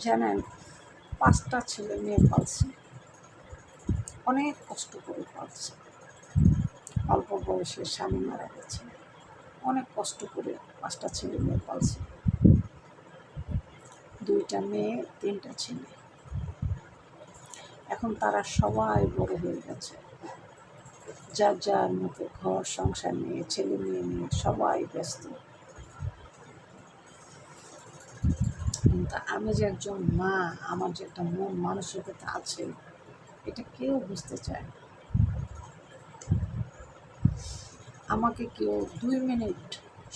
জানেন, পাঁচটা ছেলে মেয়ে পালছে। অনেক কষ্ট করে পালছে। অল্প বয়সে স্বামী মারা গেছে। অনেক কষ্ট করে পাঁচটা ছেলে মেয়ে পালছে। দুইটা মেয়ে, তিনটা ছেলে। এখন তারা সবাই বড় হয়ে গেছে। যার যার মতো ঘর, সংসার নিয়ে, ছেলে মেয়ে নিয়ে সবাই ব্যস্ত। কিন্তু আমি যে একজন মা, আমার যে একটা মন মানসিকতা আছে, এটা কেউ বুঝতে চায় না আমাকে কেউ দুই মিনিট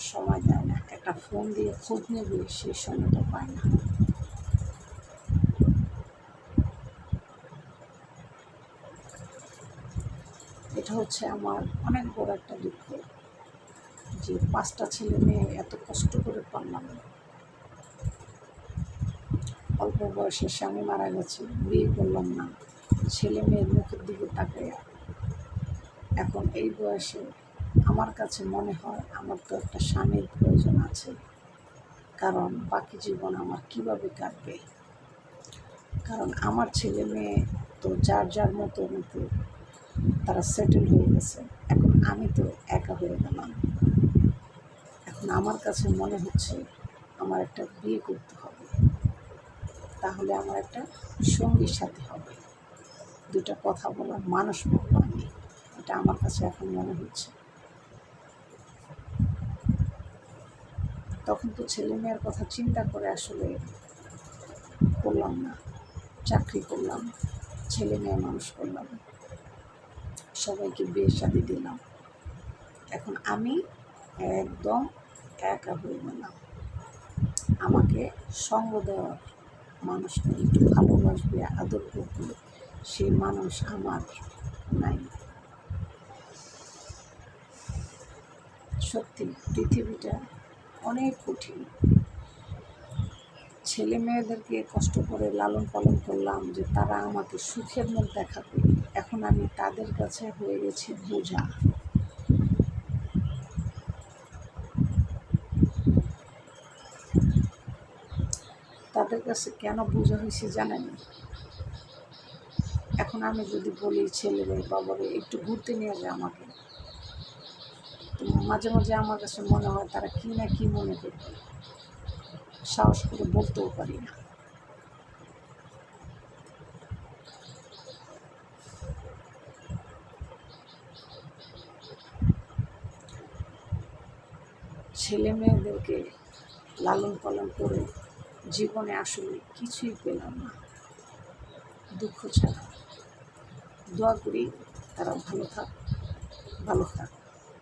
সময় দেয় না, একটা ফোন দিয়ে খোঁজ নেবে সেই সময়টা পায় না এটা হচ্ছে আমার অনেক বড় একটা দুঃখ যে পাঁচটা ছেলে মেয়ে এত কষ্ট করে পারলাম না। অল্প বয়সে স্বামী মারা গেছে, বিয়ে করলাম না। ছেলে মেয়ের মুখের দিকে তাকাইয়া এখন এই বয়সে আমার কাছে মনে হয় আমার তো একটা স্বামীর প্রয়োজন আছে। কারণ বাকি জীবন আমার কীভাবে কাটবে? কারণ আমার ছেলে মেয়ে তো যার যার মতো মতো তারা সেটেল হয়ে গেছে। এখন আমি তো একা হয়ে গেলাম। এখন আমার কাছে মনে হচ্ছে আমার একটা বিয়ে করতে হবে। তাহলে আমার একটা সঙ্গীর সাথে হবে। দুটা কথা বলার মানুষ পাবো আমি। এটা আমার কাছে এখন মনে হচ্ছে। তখন তো ছেলে মেয়ের কথা চিন্তা করে আসলে করলাম না। চাকরি করলাম, ছেলে মেয়ে মানুষ করলাম। সবাইকে বিয়ে শাদি দিলাম। এখন আমি একদম একা হয়ে গেলাম। আমাকে সঙ্গ দেওয়ার মানুষ নেই একটু ভালোবাসবে, আদর করবে সেই মানুষ আমার নাই। সত্যি, পৃথিবীটা অনেক কঠিন। ছেলে মেয়েদেরকে কষ্ট করে লালন পালন করলাম যে তারা আমাকে সুখের মুখ দেখাবে। এখন আমি তাদের কাছে হয়ে গেছি বোঝা। তাদের কাছে কেন বোঝা হয়েছে জানেন? এখন আমি যদি বলি ছেলেরে বাবারে একটু ঘুরতে নিয়ে যায় আমাকে। তো মাঝে মাঝে আমার কাছে মনে হয় তারা কি না কি মনে করবে। সাহস করে বলতেও পারি না। ছেলে মেয়েদেরকে লালন পালন করে জীবনে আসলে কিছুই পেলাম না। দুঃখ ছাড়া। দোয়া করি তারা ভালো থাক ভালো থাক।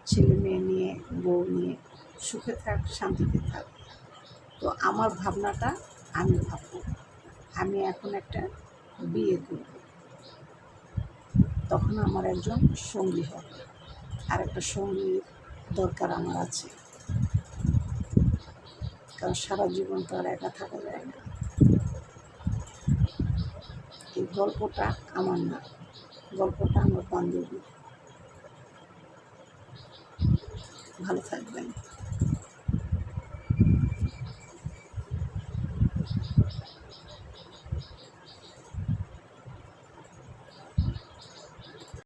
ছেলে মেয়ে নিয়ে, বউ নিয়ে সুখে থাক, শান্তিতে থাক। তো আমার ভাবনাটা আমি ভাবব। আমি এখন একটা বিয়ে করব। তখন আমার একজন সঙ্গী হবে। আর একটা সঙ্গীর দরকার আমার আছে। কারণ সারা জীবন তো আর একা থাকা যায় না। এই গল্পটা আমার না। গল্পটা আমার বান্ধবী ভালো থাকবেন।